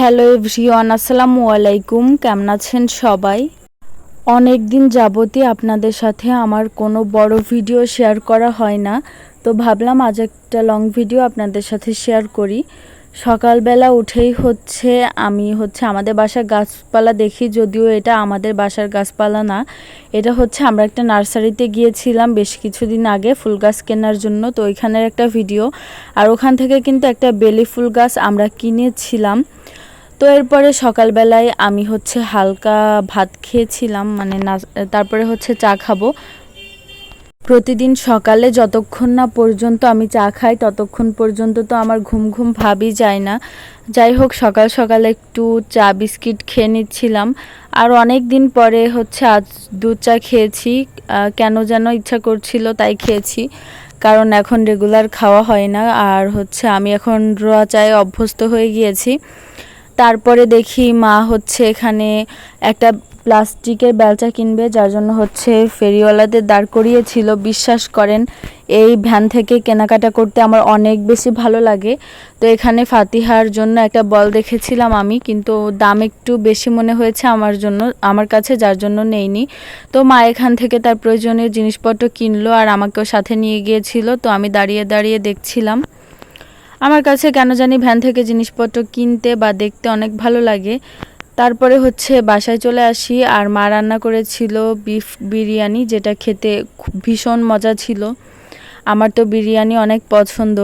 Hello everyone, আসসালামু আলাইকুম। কেমন আছেন সবাই? অনেক দিন যাবতই আপনাদের সাথে আমার কোনো বড় ভিডিও শেয়ার করা হয় না। তো ভাবলাম আজ একটা লং ভিডিও আপনাদের সাথে শেয়ার করি। সকালবেলা উঠেই হচ্ছে, আমি হচ্ছে আমাদের বাসার গাছপালা দেখি, যদিও এটা আমাদের বাসার গাছপালা না। এটা হচ্ছে আমরা একটা নার্সারিতে গিয়েছিলাম বেশ কিছুদিন আগে, ফুল গাছ কেনার জন্য। তো ওইখানের একটা ভিডিও। আর ওখান থেকে কিন্তু একটা বেলি ফুল গাছ আমরা কিনেছিলাম। তো এরপরে সকালবেলায় আমি হচ্ছে হালকা ভাত খেয়েছিলাম মানে না তারপরে হচ্ছে চা খাব। প্রতিদিন সকালে যতক্ষণ না পর্যন্ত আমি চা খাই, ততক্ষণ পর্যন্ত তো আমার ঘুম ঘুম ভাবই যায় না। যাই হোক, সকাল সকালে একটু চা বিস্কিট খেয়ে নিচ্ছিলাম। আর অনেক দিন পরে হচ্ছে আজ দুধ চা খেয়েছি। কেন যেন ইচ্ছা করছিল তাই খেয়েছি। কারণ এখন রেগুলার খাওয়া হয় না। আর হচ্ছে আমি এখন রোয়া চায়ে অভ্যস্ত হয়ে গিয়েছি। তারপরে দেখি মা হচ্ছে এখানে একটা প্লাস্টিকের বেলচা কিনবে, যার জন্য হচ্ছে ফেরিওয়ালাদের দাঁড় করিয়েছিল। বিশ্বাস করেন, এই ভ্যান থেকে কেনাকাটা করতে আমার অনেক বেশি ভালো লাগে। তো এখানে ফাতিহার জন্য একটা বল দেখেছিলাম আমি, কিন্তু দাম একটু বেশি মনে হয়েছে আমার জন্য, আমার কাছে, যার জন্য নেইনি। তো মা এখান থেকে তার প্রয়োজনীয় জিনিসপত্র কিনলো আর আমাকেও সাথে নিয়ে গিয়েছিল। তো আমি দাঁড়িয়ে দাঁড়িয়ে দেখছিলাম। আমার কাছে কেন জানি ভ্যান থেকে জিনিসপত্র কিনতে বা দেখতে অনেক ভালো লাগে। তারপরে হচ্ছে বাসায় চলে আসি আর মা রান্না করেছিল বিফ বিরিয়ানি যেটা খেতে ভীষণ মজা ছিল। আমার তো বিরিয়ানি অনেক পছন্দ।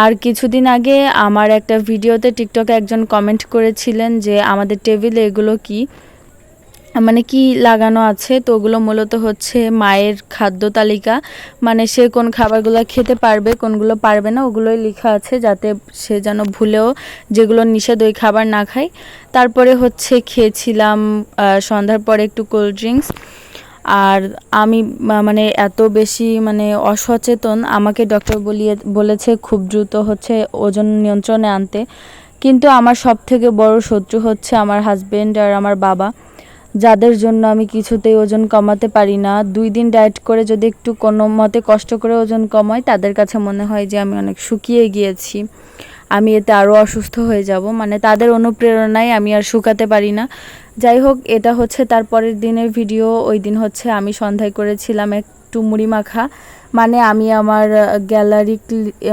আর কিছুদিন আগে আমার একটা ভিডিওতে টিকটকে একজন কমেন্ট করেছিলেন যে আমাদের টেবিলে এগুলো কি? মানে কি লাগানো আছে? তো ওগুলো মূলত হচ্ছে মায়ের খাদ্য তালিকা। মানে সে কোন খাবারগুলো খেতে পারবে, কোনগুলো পারবে না, ওগুলোই লেখা আছে যাতে সে যেন ভুলেও যেগুলো নিষেধ ওই খাবার না খায়। তারপরে হচ্ছে খেয়েছিলাম সন্ধ্যার পরে একটু কোল্ড ড্রিঙ্কস আর আমি মানে এত বেশি মানে অসচেতন, আমাকে ডক্টর বলিয়ে, বলেছে খুব দ্রুত হচ্ছে ওজন নিয়ন্ত্রণে আনতে। কিন্তু আমার সব থেকে বড় শত্রু হচ্ছে আমার হাজব্যান্ড আর আমার বাবা। যাদের জন্য আমি কিছুতেই ওজন কমাতে পারি না। দুই দিন ডায়েট করে যদি একটু কোনো মতে কষ্ট করে ওজন কমাই, তাদের কাছে মনে হয় যে আমি অনেক শুকিয়ে গিয়েছি। আমি এতে আরও অসুস্থ হয়ে যাব। মানে তাদের অনুপ্রেরণায় আমি আর শুকাতে পারি না। যাই হোক, এটা হচ্ছে তারপরের দিনের ভিডিও। ওই দিন হচ্ছে আমি সন্ধ্যায় করেছিলাম একটু মুড়ি মাখা। মানে আমি আমার গ্যালারি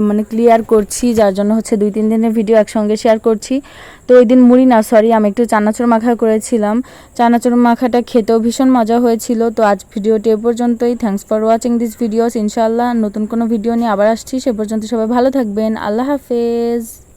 মানে ক্লিয়ার করছি, যার জন্য হচ্ছে দুই, তিন দিনের ভিডিও একসঙ্গে শেয়ার করছি। তো ওই দিন মুড়ি না সরি আমি একটু চানাচুর মাখা করেছিলাম। চানাচুর মাখাটা খেতেও ভীষণ মজা হয়েছিল। তো আজ ভিডিওটি এ পর্যন্তই। Thanks for watching this videos ইনশাল্লাহ নতুন কোনো ভিডিও নিয়ে আবার আসছি। সে পর্যন্ত সবাই ভালো থাকবেন। আল্লাহ হাফেজ।